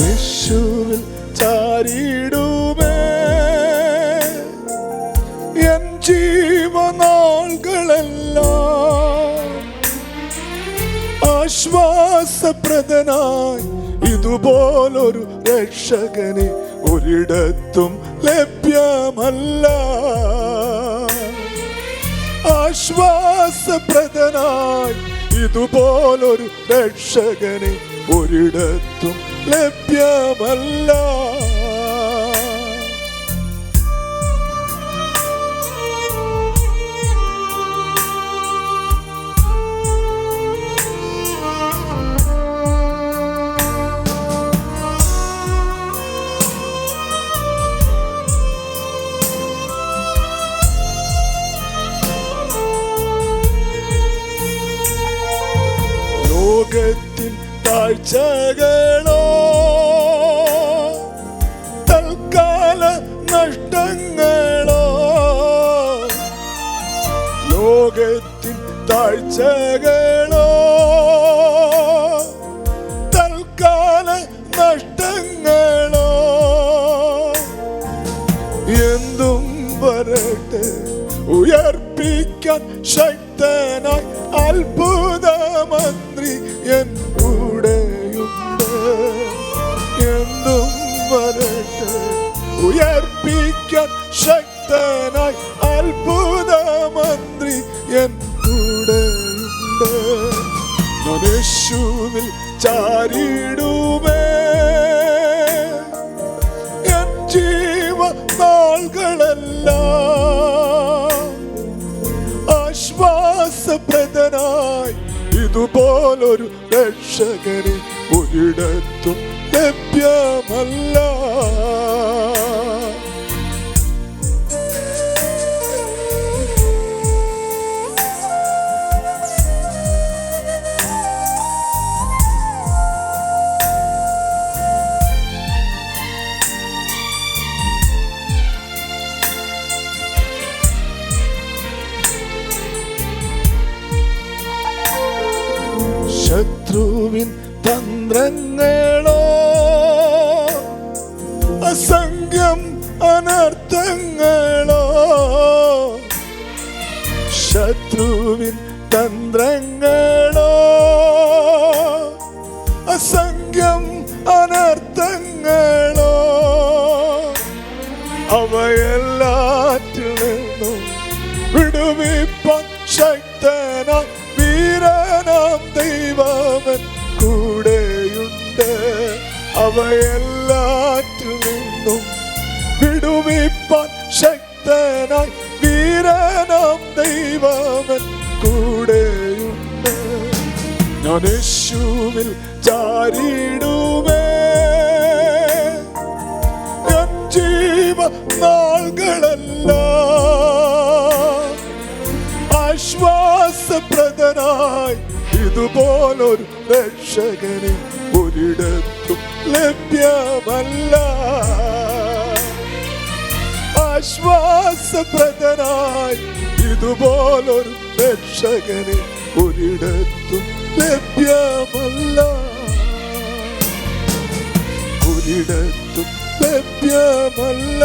യേശുവിൽ ചാരിടുമേ എൻ ജീവനാളുകളെല്ലാം ആശ്വാസപ്രദനായി ഇതുപോലൊരു രക്ഷകനെ ഒരിടത്തും ലഭ്യമല്ല. ആശ്വാസപ്രദനായി ഇതുപോലൊരു രക്ഷകനെ ഒരിടത്തും ലഭ്യമല്ല. ലോകത്തിൻ താഴ്ചകളോ തൽക്കാല നഷ്ടങ്ങളോ? ലോകത്തിൻ താഴ്ചകളോ? തൽക്കാല നഷ്ടങ്ങളോ? എന്തും വരട്ടെ ഉയർപ്പിക്കാൻ ശക്തനായി അത്ഭുത മന്ത്രി എൻ എൻ കൂടെയുണ്ട് ഞാൻ യേശുവിൽ ചാരിടുമേ എൻ ജീവനാളുകളെല്ലാം ആശ്വാസപ്രദനായി ഇതുപോലൊരു രക്ഷകനെ ഒരിടത്തും ലഭ്യമല്ല. ശത്രുവിൻ തന്ത്രങ്ങളോ? അസംഖ്യം അനർത്ഥങ്ങളോ? ശത്രുവിൻ തന്ത്രങ്ങളോ? അസംഖ്യം അനർത്ഥങ്ങളോ? അവയെല്ലാറ്റിൽ നിന്നും വിടുവിപ്പം ശക്തനാം വീരനാം ദൈവമൻ കൂടെയുണ്ട്. അവയെല്ലാറ്റിൽ നിന്നും വിടുവിപ്പാൻ ശക്തനായി വീരനാം ദൈവമൻ കൂടെയുണ്ട്. ഞാൻ യേശുവിൽ ചാരിടുമേ ജീവ നാളുകളെല്ലാം ആശ്വാസപ്രദനായി ഇതുപോലൊരു രക്ഷകനെ ഒരിടത്തും ലഭ്യമല്ല. ആശ്വാസപ്രദനായി ഇതുപോലൊരു രക്ഷകനെ ഒരിടത്തും ലഭ്യമല്ല. ഒരിടത്തും ലഭ്യമല്ല.